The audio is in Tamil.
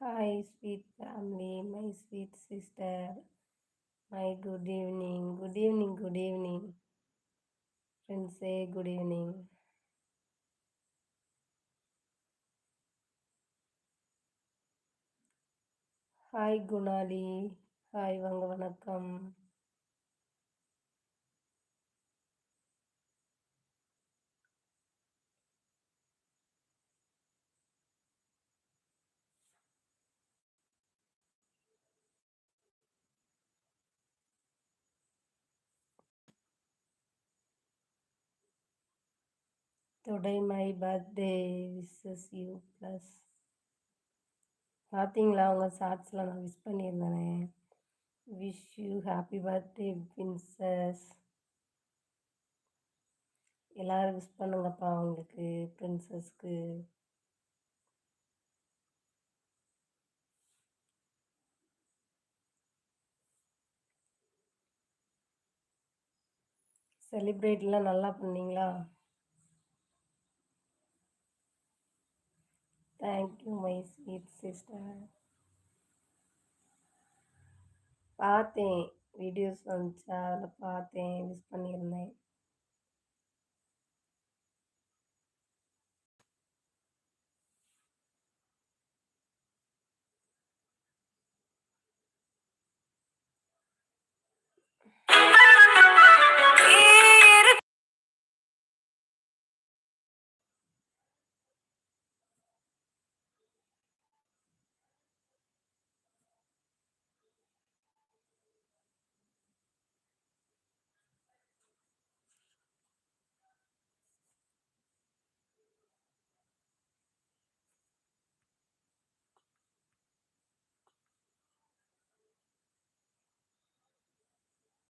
Hi, sweet family, my sweet sister, my good evening, good evening, good evening. Friends say good evening. Hi Kunali hi வாங்க வணக்கம் today my birthday wishes you plus பார்த்தீங்களா உங்கள் ஷார்ட்ஸில் நான் wish பண்ணியிருந்தேனே. Wish you happy birthday princess எல்லோரும் விஷ் பண்ணுங்கப்பா அவங்களுக்கு பிரின்சஸ்க்கு செலிப்ரேட்லாம் நல்லா பண்ணீங்களா? தேங்க்யூ மை ஸ்வீட் சிஸ்டர் பார்த்தேன் வீடியோஸ் வந்துச்சா அதில் பார்த்தேன் விஷ் பண்ணியிருந்தேன்